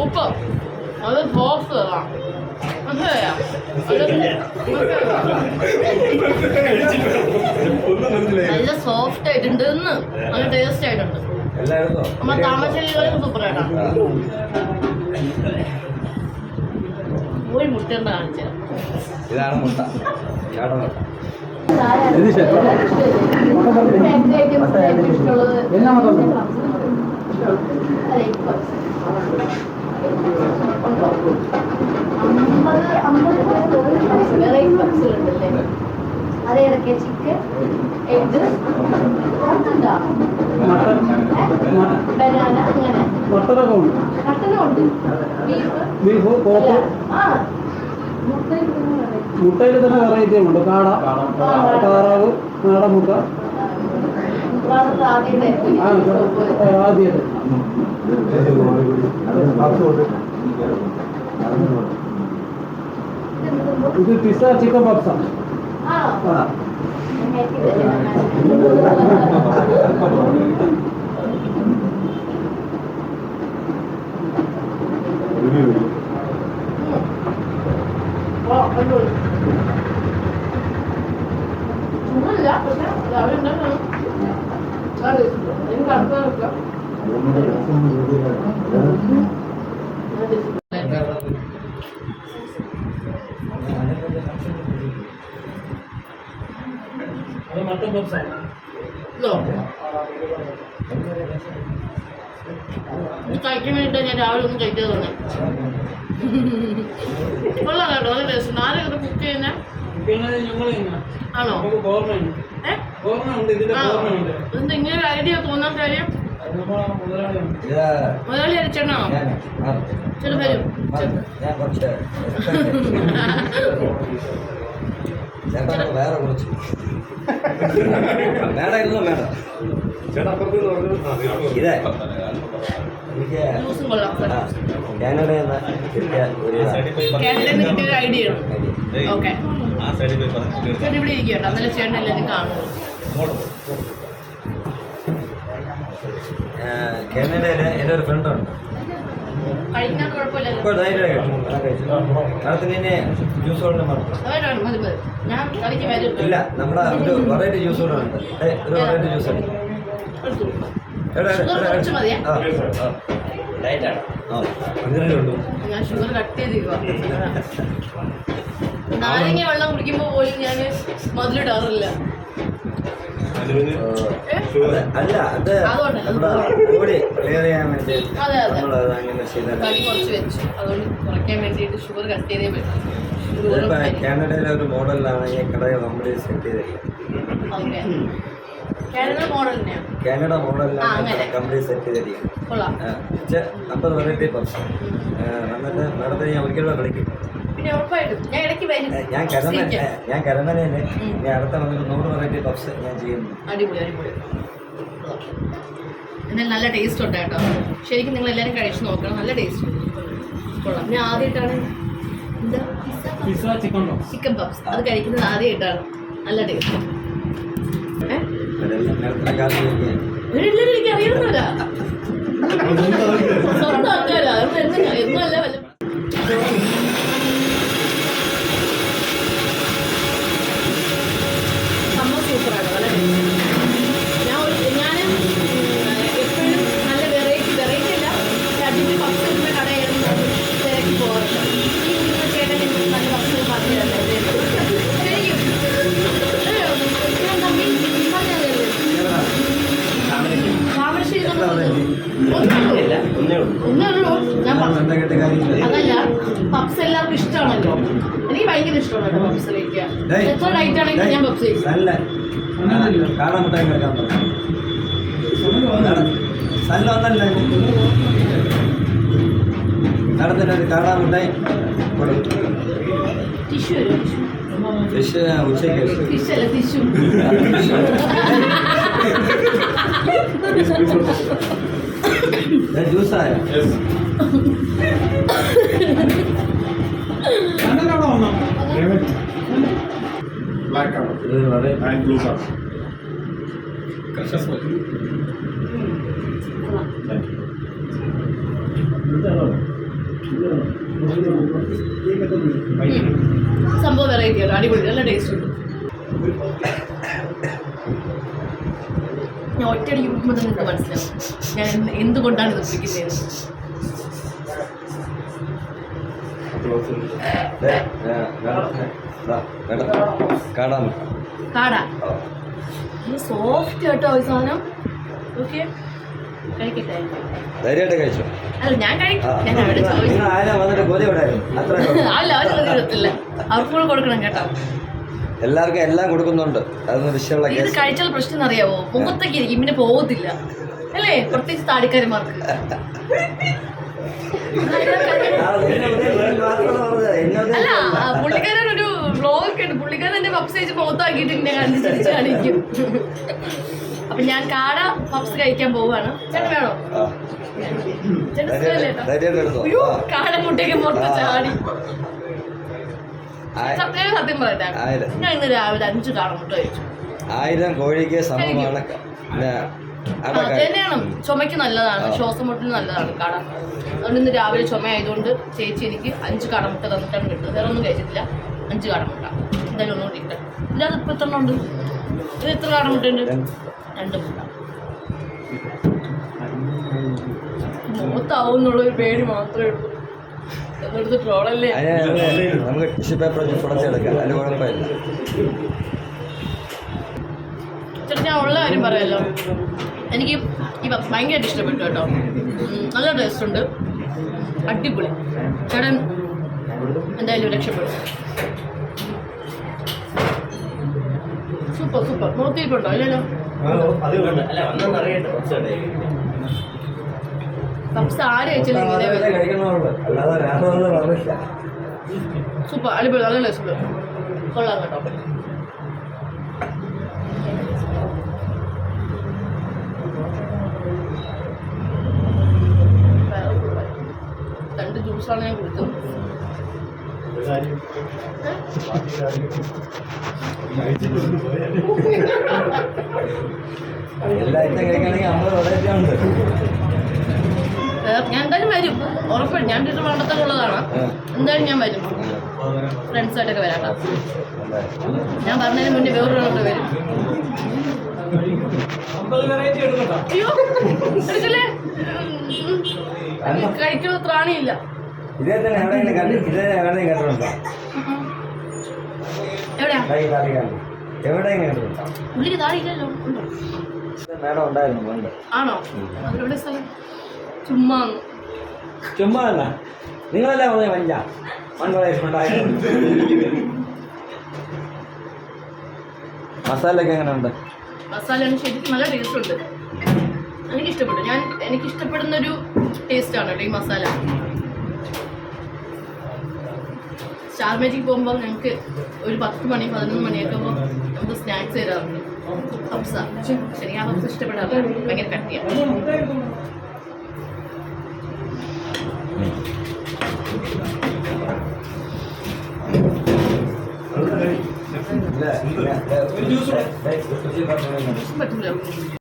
Super അത് sauce അതാ മനസ്സിലായോ. നല്ല സോഫ്റ്റ് ആയിട്ടുണ്ട് ഇന്ന്. നല്ല ടേസ്റ്റ് ആയിട്ടുണ്ട്. എല്ലായിടത്തോ നമ്മ താമരശ്ശേരികളും സൂപ്പർ ആയിട്ടാ. ഒരു മുട്ട. എന്താ കാണിച്ചത് ഇതാണ് മുട്ട. ചാട മുട്ട പോത്ത് ആ മുട്ടയിൽ തന്നെ വെറൈറ്റി ഉണ്ട് കാട താറാവ് നാടൻ മുട്ട ആ ആദ്യത്തെ ഇത് പിസ്സ ചിക്കൻ പപ്സാണ് ആ ചൂടില്ല പക്ഷെ രാവിലെ ഉണ്ടാക്കണം എനിക്ക് അടുത്ത വെക്കാം അത് മട്ടൻ പപ്സാണ് ഇതോ? ഇത് ഞാൻ രാവിലെ ഒന്നും കഴിക്കാതെ കേട്ടോ നല്ല ടേസ്റ്റ് നാളെ ഇത് കുക്ക് ചെയ്യുന്ന ആണോ ഇതിന്റെ ഐഡിയ തോന്നാൻ കാര്യം മുതലാളി ആ, ചില വരും ഞാൻ കുറച്ച് ചേട്ടാ വേറെ കുറച്ച് വേണ്ടായിരുന്നു വേണ്ട ഇതേ എനിക്ക് കാനഡയിൽ നിന്ന് കിട്ടിയ ഒരു ഐഡിയ. ഓക്കെ ഇവിടെ ഇരിക്കട്ടോ അന്നലെ ചേട്ടനല്ലേ എല്ലാവരും ഞാൻ എന്റെ ഒരു ഫ്രണ്ടുണ്ട് ജ്യൂസ് കൊണ്ട് ഇല്ല നമ്മുടെ ഒരു വെറൈറ്റി ജ്യൂസ് കൂടെ ഉണ്ട്. ഒരു വെറൈറ്റി ജ്യൂസ് ഉണ്ട്. നാരങ്ങ വെള്ളം കുടിക്കുമ്പോൾ പോലും ഞാൻ മധുരിടാറില്ല അല്ല അത് നമ്മുടെ ബോഡി ക്ലിയർ ചെയ്യാൻ വേണ്ടി അങ്ങനെ ചെയ്താൽ. കാനഡയിലെ ഒരു മോഡലിലാണ് ഈ കടയെ നമ്മൾ സെറ്റ് ചെയ്തിരിക്കുന്നത് ഓക്കെ. കാനഡ മോഡലിലാണ് കമ്പനി കംപ്ലീറ്റ് സെറ്റ് ചെയ്തിരിക്കുന്നത് കൊള്ളാം. അമ്പത് വെറൈറ്റി പ്രശ്നം എന്നിട്ട് നടത്തി ഞാൻ ഒരിക്കലും കളിക്കും. പിന്നെ ഉറപ്പായിട്ടും. ഞാൻ ഇടയ്ക്ക് വരും. ഞാൻ കരമന ഞാൻ കരമനയിൽ ഉം. ഞാൻ അടുത്ത വന്നിട്ട് നൂറ് വെറൈറ്റി പഫ്സ് ഞാൻ ചെയ്യുന്നു. അടിപൊളി അടിപൊളി. എന്നാൽ നല്ല ടേസ്റ്റ് ഉണ്ട് കേട്ടോ. ശരിക്കും നിങ്ങൾ എല്ലാവരും കഴിച്ചു നോക്കണം. നല്ല ടേസ്റ്റ് കൊള്ളാം. ഞാൻ ആദ്യമായിട്ടാണ് എന്താ? Pizza chicken puffs chicken puffs അത് കഴിക്കുന്നത് ആദ്യമായിട്ടാണ്. നല്ല ടേസ്റ്റ് ഇവരെല്ലാവരും എനിക്ക് അറിയുന്നില്ല സ്വന്തം ആൾക്കാരാ. എന്നും അല്ല വല്ല ഭയങ്കര ഇഷ്ടമാണ് പപ്സ് കഴിക്കുക ഡേയ്, എത്ര ഡൈറ്റ് ആണെങ്കിലും ഞാൻ പപ്സ് ഫിഷ് ഉച്ചയ്ക്ക്. ഫിഷ് അല്ല ടിഷ്യൂ ജ്യൂസായ സംഭവം വെറൈറ്റി ആണ് അടിപൊളി. നല്ല ടേസ്റ്റ് ഉണ്ട്. ഞാൻ ഒറ്റയടിക്ക് കുടിക്കുമ്പോൾ തന്നെ നിങ്ങൾക്ക് മനസ്സിലാവും. ഞാൻ എന്ത് എന്തുകൊണ്ടാണ് ഇത് കുടിക്കുന്നത് ദേ, കാട. സോഫ്റ്റ് കേട്ടോ ഈ സാധനം? ഓക്കെ കഴിക്കട്ടെ? ധൈര്യമായിട്ട് കഴിച്ചു? അല്ല ഞാൻ അല്ല അവർ ചോദിക്കത്തില്ല അവർക്ക് കൂടെ കൊടുക്കണം കേട്ടോ. എല്ലാവർക്കും എല്ലാം കൊടുക്കുന്നുണ്ട്. അതൊന്നും വിഷയമുള്ള ഇത് കഴിച്ചാൽ പ്രശ്നം അറിയാവോ? മുഖത്തേക്ക് പിന്നെ പോകത്തില്ല അല്ലേ? പ്രത്യേകിച്ച് താടിക്കാരന്മാർക്ക്. പുള്ളിക്കാരൻ എന്റെ പപ്സ് കഴിച്ച് മുഖത്താക്കിയിട്ട് ഇങ്ങനെ കണ്ടിട്ട് കാണിക്കും. അപ്പൊ ഞാൻ കാട പപ്സ് കഴിക്കാൻ പോവാണ് ചേട്ടൻ വേണോ? ചേട്ടൻ കാട മുട്ടയ്ക്ക് പുറത്ത് ചാടി. സത്യം സത്യം പറയട്ടെ. ഞാൻ ഇന്ന് രാവിലെ അഞ്ച് കാട മുട്ട കഴിച്ചു. ആയിരം കോഴിക്ക് സമമാണ് തന്നെയാണ് ചുമയ്ക്ക് നല്ലതാണ്. ആ. ശ്വാസം മുട്ടിന് നല്ലതാണ് കാട. അതുകൊണ്ട് ഇന്ന് രാവിലെ ചുമ ആയതുകൊണ്ട് ചേച്ചി എനിക്ക് അഞ്ച് കടമുട്ട തന്നിട്ടാണ് കിട്ടുന്നത്. വേറെ ഒന്നും കഴിച്ചിട്ടില്ല. അഞ്ച് കടമുട്ട എന്തായാലും ഒന്നും കിട്ടും ഇല്ലാതെ ഇപ്പം എത്ര ഉണ്ട്. ഇത് എത്ര കടമുട്ട മുട്ടുണ്ട് രണ്ട്. മുട്ട മൂത്താവുന്നുള്ള ഒരു പേര് മാത്രമേ ഉള്ളൂ. എന്നെടുത്ത് ട്രോളല്ലേ? നമുക്ക് ടിഷ്യൂ പേപ്പർ തുടച്ചെടുക്കാം അതിന് കുഴപ്പമില്ല. ചേട്ടാ ഞാൻ ഉള്ള കാര്യം പറയാമല്ലോ എനിക്ക് ഈ ഭയങ്കരമായിട്ട് ഇഷ്ടപ്പെട്ടു കേട്ടോ. നല്ല ടേസ്റ്റ് ഉണ്ട് അടിപൊളി. ചേട്ടൻ എന്തായാലും രക്ഷപ്പെടും. Super super. നോക്കിയിട്ടുണ്ടോ? ഇല്ലല്ലോ? പപ്സ് ആര് പറഞ്ഞില്ല സൂപ്പർ അടിപൊളി നല്ല ഉണ്ട്. കൊള്ളാം കേട്ടോ. രണ്ട് ജ്യൂസാണ് ഞാൻ കുടിച്ചത്. ഞാൻ എന്തായാലും വരും. ഉറപ്പാണ് ഞാൻ വീട്ടിൽ. എന്തായാലും ഞാൻ വരും. ഫ്രണ്ട്സായിട്ടൊക്കെ വരാം കേട്ടോ. ഞാൻ പറഞ്ഞതിന് മുന്നേ വേറൊരു ആളൊക്കെ വരും. അയ്യോ. കഴിക്കുന്ന ത്രാണിയില്ല. ഇതേ തന്നെ എവിടെയെങ്കിലും കണ്ടി? ഇതേ എവിടെയും കണ്ടിട്ടുണ്ടോ? എവിടെയാ? കണ്ടിട്ടുണ്ടോ? മേഡം ഉണ്ടായിരുന്നു പണ്ട്. ആണോ? ചുമ്മാ. ചുമ്മാ അല്ല. നിങ്ങളെല്ലാം പറഞ്ഞ വഞ്ച മസാലയൊക്കെ എങ്ങനെ ഉണ്ട് മസാലയാണ് ശരിക്കും നല്ല ടേസ്റ്റ് ഉണ്ട്. എനിക്ക് ഇഷ്ടപ്പെട്ടു ഞാൻ എനിക്ക് ഇഷ്ടപ്പെടുന്ന ഒരു ടേസ്റ്റ് ആണ് ഈ മസാല. സ്റ്റാർ മാജിക് പോകുമ്പോൾ ഞങ്ങൾക്ക് ഒരു പത്ത് മണി പതിനൊന്ന് മണിയൊക്കെ ആകുമ്പോൾ നമുക്ക് സ്നാക്സ് തരാറുണ്ട്. ഹംസ ശരി ആ ഹബ്സ ഇഷ്ടപ്പെടാറില്ല ഭയങ്കര കട്ടിയാണ്. പറ്റില്ല